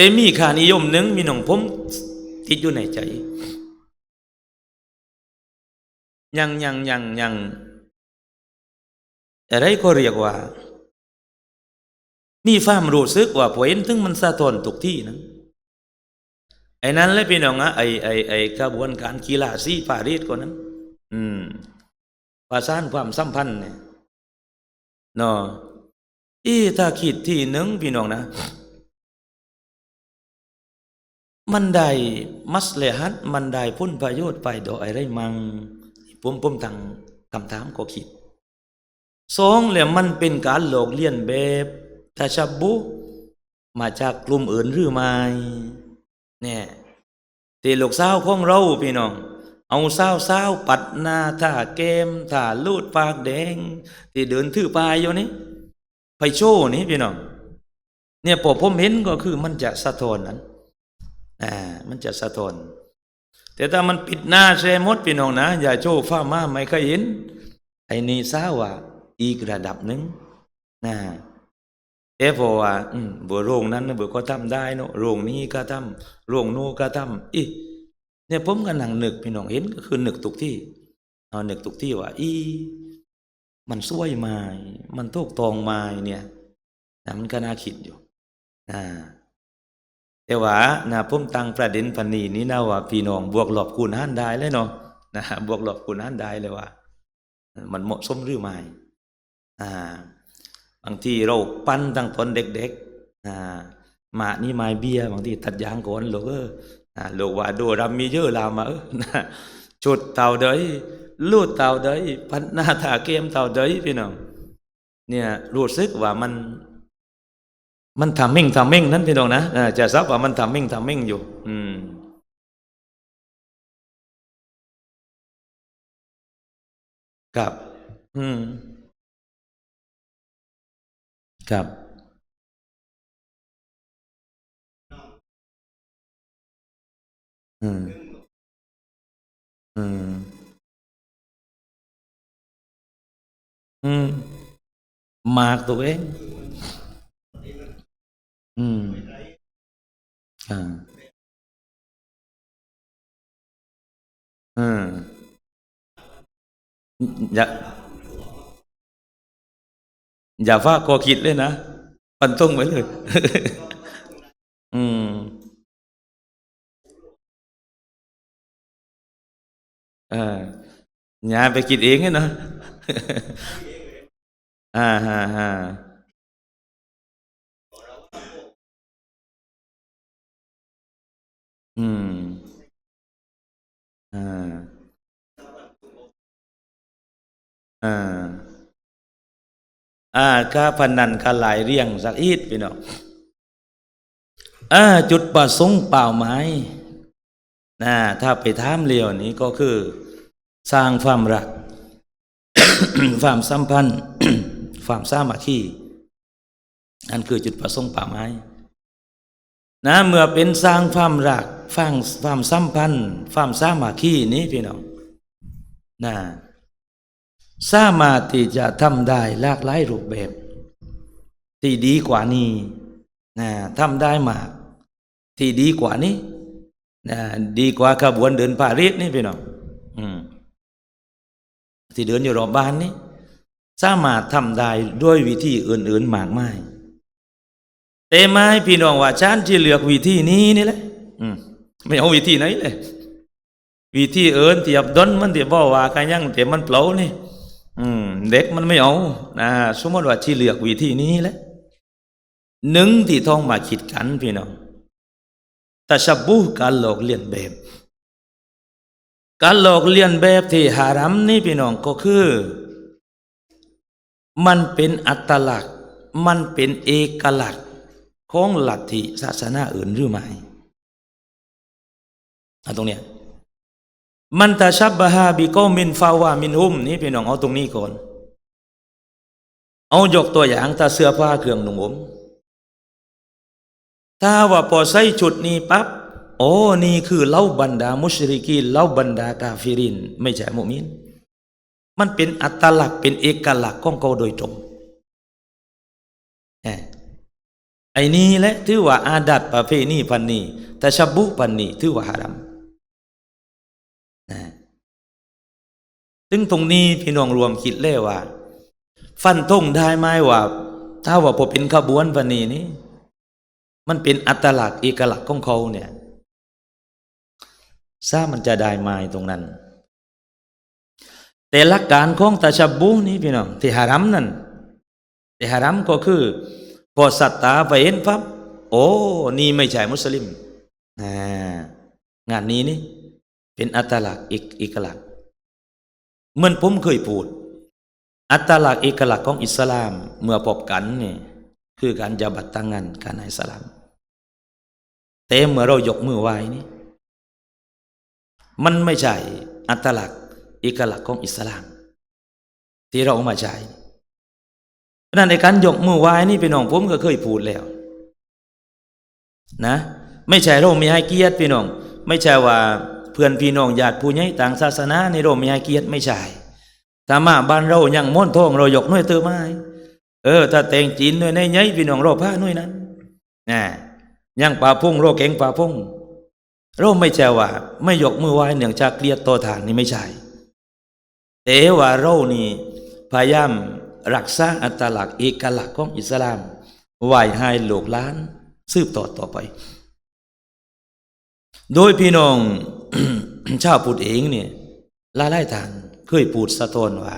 แต่มีค่านิยมหนึ่งมีน้องผมติดอยู่ในใจ ยังยังยังยังอะไรก็เรียกว่ามีความรู้สึกว่าพอเห็นถึงมันสะท้อนทุกที่นั้นไอ้นั้นและพี่น้องอะไอ้ไอ้ไอ้กระบวนการกีฬาสีปารีสคนนั้นอืมประสานความสัมพันธ์เนี่ยเนาะอีถ้าคิดที่หนึ่งพี่น้องนะ มันได้มัสเลฮัตมันได้พ้นประโยชน์ไปโดยอะไรมังผมผมตั้งคำถามก็คิดสองแล้วมันเป็นการหลอกเลียนแบบตาชับบุมาจากกลุ่มอื่นหรือไม่เนี่ยตีลูกสาวของเราพี่น้อง เอาสาวสาวปัดหน้าท่าเกมท่าลูดปากแดงที่เดินถือปลายอยู่นี่ไปโชว์นี่พี่น้อง เนี่ยพอผมเห็นก็คือมันจะสะท้อนนั้น อ่ามันจะสะท้อนแต่ถ้ามันปิดหน้าแซมดพี่น้องนะ อย่าโชว์ฟ้ามาไม่เคยเห็น ไอ้นี่ซาว่าอีกระดับหนึ่งนะเอฟว่าอืมบัวโรงนั้นบัวก็ทำได้เนอะโรงนี้ก็ทำโรงนู้ก็ทำอีเนี่ยผมก็นั่งนึกพี่น้องเห็นก็คือหนึกทุกที่เอานึกทุกที่ว่า อี มันสวยม้มันโตกตองม้เนี่ยนะมันก็น่าคิดอยู่นะ แต่ว่านะผมตั้งประเด็นพันนี้นี่นะว่าพี่น้องบวกหลบคูณหารได้เลยเนาะนะบวกหลบคูณหารได้เลยว่า มันเหมาะสมหรือไม่อ่าบางทีเราปั้นตั้งตอนเด็กๆอ่าหมานี่ไม้เบี้ยบางทีตัดยางก่อนหลกเอออ่าลูกว่าดูรำมีเยอะลามาเออนะชุดเต่าเดยลูดเต่าเดยพันหน้าถาเกมเต่าเดยพี่น้องเนี่ยรู้สึกว่ามัน มันทำมิ่งทำมิ่งนั้นพี่น้องนะอ่าจะซับว่ามันทำมิ่งทำมิ่งอยู่ อืมครับ อืม ครับ อืม อืม อืม มากตัวเอง อืมอ่าอืมอย่าอย่าฟาคอคิดเลยนะปันต้งไว้เลย อืม เอออย่าไปคิดเองไงเนาะอ่าฮะฮะ อืม อ่า อ่า อ่าค่าพนันค่าหลายเรียงสักอีดพี่น้องอ่า จุดประสงค์เป้าหมายนะถ้าไปถามเรียวนี้ก็คือ สร้างความรักความสัมพันธ์ความสามัคคีนั่นคือจุดประสงค์เป้าหมาย นะเมื่อเป็นสร้างความรักฟังความสัมพันธ์ความสามัคคีนี้พี่น้องนะสามารถที่จะทำได้หลากหลายรูปแบบ ที่ดีกว่านี้นะทำได้มาก ที่ดีกว่านี้นะดีกว่าขบวนเดินปารีสนี่พี่น้องอืมที่เดินอยู่รอบบ้านนี้สามารถทำได้ด้วยวิธีอื่นๆมากมาย แต่ไม่พี่น้องว่าฉันที่เลือกวิธีนี้นี่แหละอืมไม่เอาวิธีไหนเลยวิธีเอินเทียบดนมันเทียบบอกว่ากันยังเทียบมันเปล่านี่ อืม เด็กมันไม่เอานะสมมติว่าที่เลือกวิธีนี้แหละหนึ่งที่ต้องมาคิดกันพี่น้องแต่ชับบูการหลอกเลียนแบบ การหลอกเลียนแบบที่หารัมนี่พี่น้องก็คือ มันเป็นอัตลักษณ์ มันเป็นเอกลักษณ์ ของลัทธิศาสนาอื่นหรือไม่เอาตรงเนี้ยมันตาชับบะฮาบิกอมินฟาวามินหุมนี่พี่น้องเอาตรงนี้ก่อน เอายกตัวอย่างตาเสื้อผ้าเครื่องนุ่งห่มถ้าว่าพอใส่ชุดนี้ปั๊บโอ้นี่คือเล่าบรรดามุชริกีเล่าบรรดากาฟิริน ไม่ใช่มุมิน มันเป็นอัตลักษณ์เป็นเอกลักษณ์ของเขาโดยตรง ไอ้นี้แหละถือว่าอาดัตประเพณีพันนี้แต่ชบุพันนี้ถือว่าฮารัมนะซึ่งตรงนี้พี่น้องรวมคิดเลยว่า ฟันธงได้ไหมว่า ถ้าว่าพอเป็นขบวนพันนี้นี่มันเป็นอัตลักษณ์เอกลักษณ์ของเขาเนี่ยทราบมันจะได้ไหมตรงนั้น แต่หลักการของตาชบบุนี้พี่น้องที่ฮารัมนั่นที่ฮารัมก็คือ พอสัตตาไปเห็นปั๊บโอ้ นี่ไม่ใช่มุสลิมงานนี้นี่ เป็นอัตลักษณ์อีกเอกลักษณ์เหมือนผมเคยพูด อัตลักษณ์เอกลักษณ์ของอิสลาม เมื่อพบกันนี่คือการจาบัตตังงานการให้สลามแต่เมื่อเรายกมือไหว้นี่มันไม่ใช่อัตลักษณ์เอกลักษณ์ของอิสลาม ที่เราเอามาใช้ เพราะนั้นในการยกมือไหว้นี่พี่น้องผมก็เคยพูดแล้ว นะ ไม่ใช่เราไมีให้เกียรติพี่น้อง ไม่ใช่ว่าเพื่อนพี่น้องญาติผู้ใหญ่ต่างศาสนาในเรามีให้เกียรติไม่ใช่ถ้ามาบ้านเรายังม้วนทองเรายกน้อยเตอไม้เออ ถ้าแต่งจีนด้วยในใหญ่พี่น้องเราผ้าน้อยนั้นนะยังป่าพุ่งเราเก่งป่าพุ่งเราไม่ใช่ว่า ไม่ยกมือไหว้เนื่องจากเกลียดต่อทางนี่ไม่ใช่แต่ว่าเรานี่พยายาม รักษาอัตลักษณ์เอกลักษณ์ของอิสลามไว้ให้โลกล้าน สืบต่อต่อไป โดยพี่น้องชาวพุทธเองเนี่ยลาไล่ทานเคยพูดสะท้อนว่า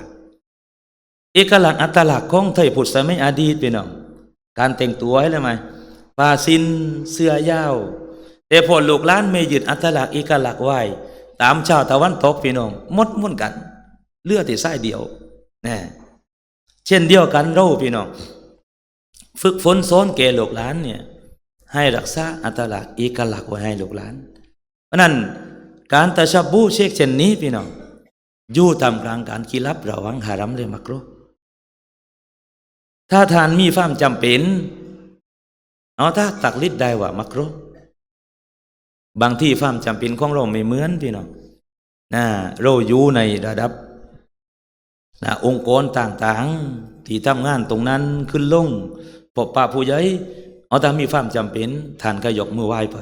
เอกลักษณ์อัตลักษณ์ของไทยพุทธสมัยอดีตพี่น้อง การแต่งตัวให้เลยไหมผ้าสินเสื้อยาว แต่พอลูกล้านไม่ยึดอัตลักษณ์เอกลักษณ์ไว้ตามชาวตะวันตกพี่น้องมดมุ่นกัน เลือดที่ไส้เดียวนะ เช่นเดียวกันเราพี่น้องฝึกฝนซ้อนแก่ลูกหลานเนี่ยให้รักษาอัตลักษณ์เอกลักษณ์ไว้ให้ลูกหลาน เพราะนั้นการตะชับบูเชกเช่นนี้พี่น้องอยู่ตามกลางการกีรับระวังหารัมเลยมักรุถ้าทานมีความจำเป็น เอาถ้าตักลิดได้ว่ามักรุบางที่ความจำเป็นของเราไม่เหมือนพี่น้องนะเราอยู่ในระดับ นะองค์กรต่างๆ ที่ทำงานตรงนั้นขึ้นลงพบป้าผู้ใหญ่เอาถ้ามีความจำเป็นท่านก็ยกมือไหว้ไป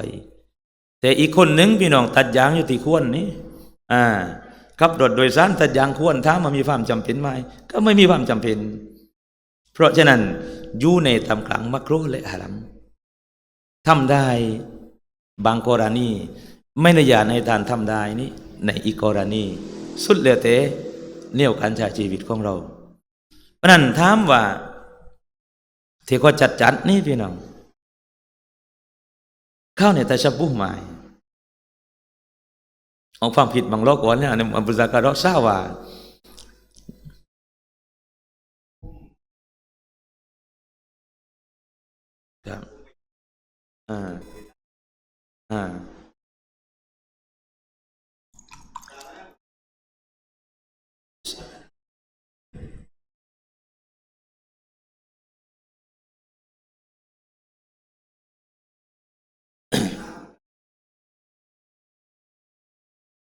แต่อีกคนหนึ่งพี่น้องตัดยางอยู่ที่ควรนี่อ่าขับรถโดยสารตัดยางควรถ้ามันมีความจำเป็นไหมก็ไม่มีความจำเป็น เพราะฉะนั้นอยู่ในตำกลางมักรุและฮารัมทำได้บางกรณี ไม่ได้อยากในทานทำได้นี่ในอีกกรณี สุดเหลือแต่ เนี่ยการใช้ชีวิตของเรา เพราะนั้นถามว่า ที่เขาจัดจัดนี่พี่น้องเข้าในแต่ชับบุหมายเอาความผิดบางโลกก่อนเนี่ยในอัมบุซาการอซาว่าครับอ่าอ่า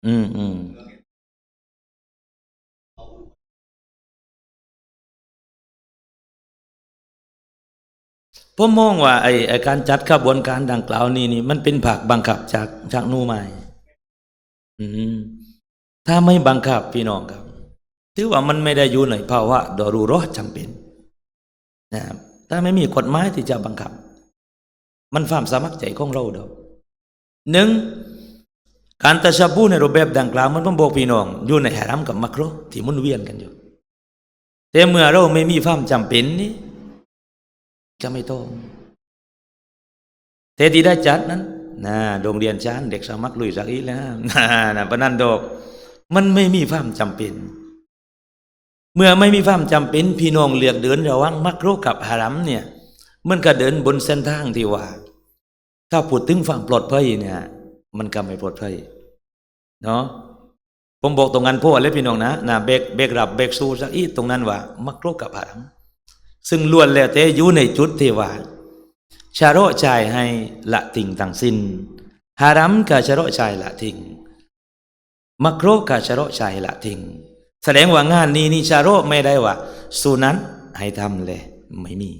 อืมอืมผมมองว่าไอ้ไอ้การจัดขบวนการดังกล่าวนี้นี่มันเป็นผักบังคับจากจากนูใหม่ อืม ถ้าไม่บังคับพี่น้องครับถือว่ามันไม่ได้อยู่ในภาวะดอรูรอจำเป็นนะครับถ้าไม่มีกฎหมายที่จะบังคับ มันความสามัครใจของเราเดอกหนึ่ง การตะชับบูในรูปแบบดังกล่าวมันผมบอกพี่น้องอยู่ในหารัมกับมักโรที่มุนเวียนกันอยู่ แต่เมื่อเราไม่มีความจำเป็นนี่จะไม่ต้องแต่ที่ได้จัดนั้นนะโรงเรียนชั้นเด็กสมัครลุยสักอีแล้วนะนะปนันดอก มันไม่มีความจำเป็น เมื่อไม่มีความจำเป็น พี่น้องเลือกเดินระว่างมักโรกับหารัมเนี่ยมันก็เดินบนเส้นทางที่ว่า ถ้าพูดถึงฝั่งปลอดภัยเนี่ย มันก็ไม่ปลอดภัยเนาะผมบอกตรงกันพ่อและพี่น้องนะนะเบกเบกรับเบกสู้สักอีตรงนั้นว่า มักโรกับหารัมซึ่งล้วนแล้วแต่อยู่ในจุดที่ว่าชาโรชายให้ละทิ้งทั้งสิ้นฮารัมกับชาโรชายละทิ้งมักโรกับชาโรชายละทิ้งแสดงว่างานนี้นี่ชาโรไม่ได้ว่าสุนันให้ทำเลยไม่มี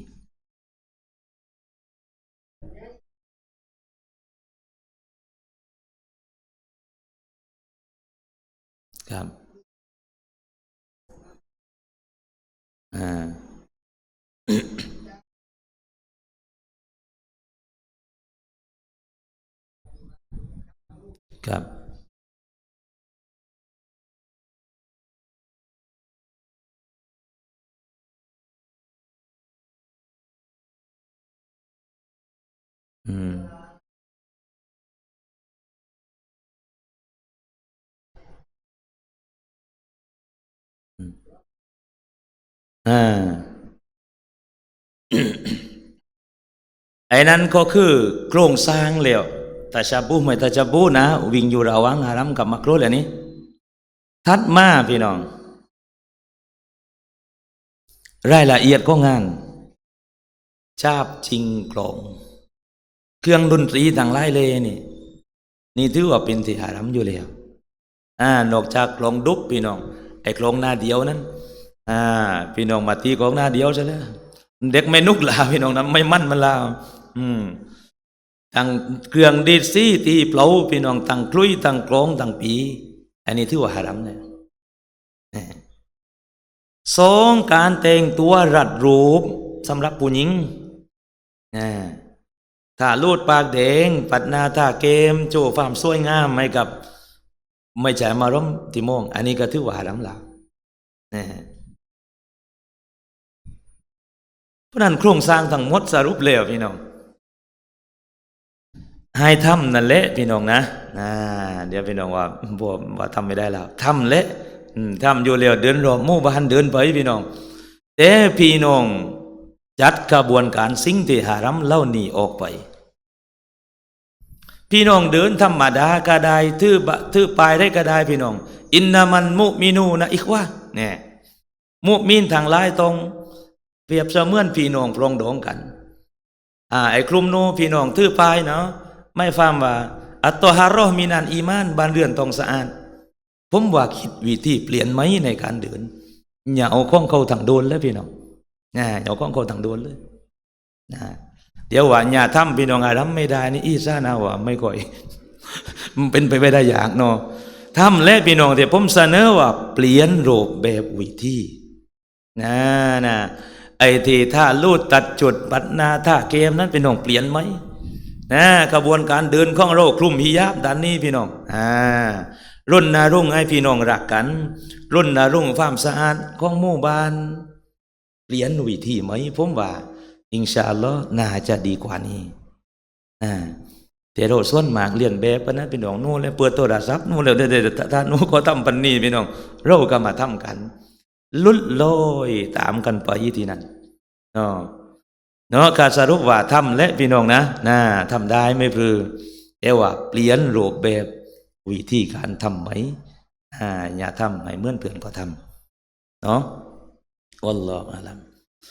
ครับอ่าครับอืม ไอ้นั้นก็คือโครงสร้างแล้วต่ชาบูไม่ต่ชาบูนะ วิ่งอยู่ระหว่างอารัมกับมักรุแหละนี้ ทัดมาพี่น้อง รายละเอียดของานชาบจริงกลอง เครื่องดนตรีต่างหลายเลยนี่ นี่ถือว่าเป็นที่อารัมอยู่แล้วอ่านอกจากกลองดุบพี่น้อง ไอ้กลองหน้าเดียวนั้น อ่า พี่น้องมาตีกลองหน้าเดียวซะแล้วเด็กไม่นุกลาพี่น้องนะไม่มั่นมันลา อืมตั้งเครื่องดีซี่ตีเปล่าพี่น้องตั้งคลุยตั้งกลองตั้งปี อันนี้ถือว่าหารัมเนี่ยสองการแต่งตัวรัดรูปสำหรับผู้หญิงอ่าถ้าลูดปากแดง ปัดหนาท่าเกม โจความสวยงามให้กับ ไม่ใช่มารมที่โมง อันนี้ก็ถือว่าหารัมละนะเพราะนั้นโครงสร้างทั้งหมดสรุปแล้วพี่น้อง ให้ทำนั่นแหละพี่น้องนะนะเดี๋ยวพี่น้องว่าบ่ว่าทำไม่ได้แล้วทำแหละทำอยู่แล้วเดินรอบหมู่บ้านเดินไปพี่น้องแต่พี่น้องจัดกระบวนการสิ่งที่หารัมเล่านี่ออกไป พี่น้องเดินธรรมดาก็ได้ถือบะถือปลายได้ก็ได้พี่น้อง อินนามันมุมินูนะอีกว่าเนี่ยมุมินทางลายตรง เปรียบเสมือนพี่น้องปรองดองกัน อ่าไอ้คลุมโนพี่น้องถือปลายเนาะ ไม่ฟังว่า อัตตฮารอมินันอีมานบ้านเรือนต้องสะอาด ผมว่าคิดวิธีเปลี่ยนไหมในการเดินอย่าเอาข้องเขาทางโดนเลยพี่น้องนะอย่าเอาข้องเขาทางโดนเลยนะเดี๋ยวว่าอย่าทำพี่น้องอารัมไม่ได้นี่อีซ่านาว่าไม่ค่อย มันเป็นไปไม่ได้อย่างเนาะทำและพี่น้องแต่ผมเสนอว่า เปลี่ยนรูปแบบวิธีนะนะไอ้ที่ถ้าลูดตัดจุดปัดนาถ้าเกมนั้นเป็นน้องเปลี่ยนไหม นะกระบวนการเดินของเราคลุมฮิญาบด้านนี้พี่น้องอ่ารุ่นนารุ่งให้พี่น้องรักกัน รุ่นนารุ่งความสะอาดของหมู่บ้านเปลี่ยนวิธีไหมผมว่า อิงชาอัลลอฮ์น่าจะดีกว่านี้อ่าแต่เราส่วนมากเรียนแบบปะนะพี่น้องนู่นเลยเปิดโทรศัพท์นู่นเลยเดี๋ยวๆท่านนู่นก็ทำปันนี้พี่น้อง เราก็มาทำกัน ลุดลอยตามกันไปที่นั่นเนาะ เนาะการสรุปว่าทำและพี่น้องนะน่าทำได้ไม่พลือแต่ว่าเปลี่ยนรูปแบบวิธีการทำไหมอ่าอย่าทำให้เหมือนเพื่อนก็ทำเนาะอัลลอฮฺอาลัม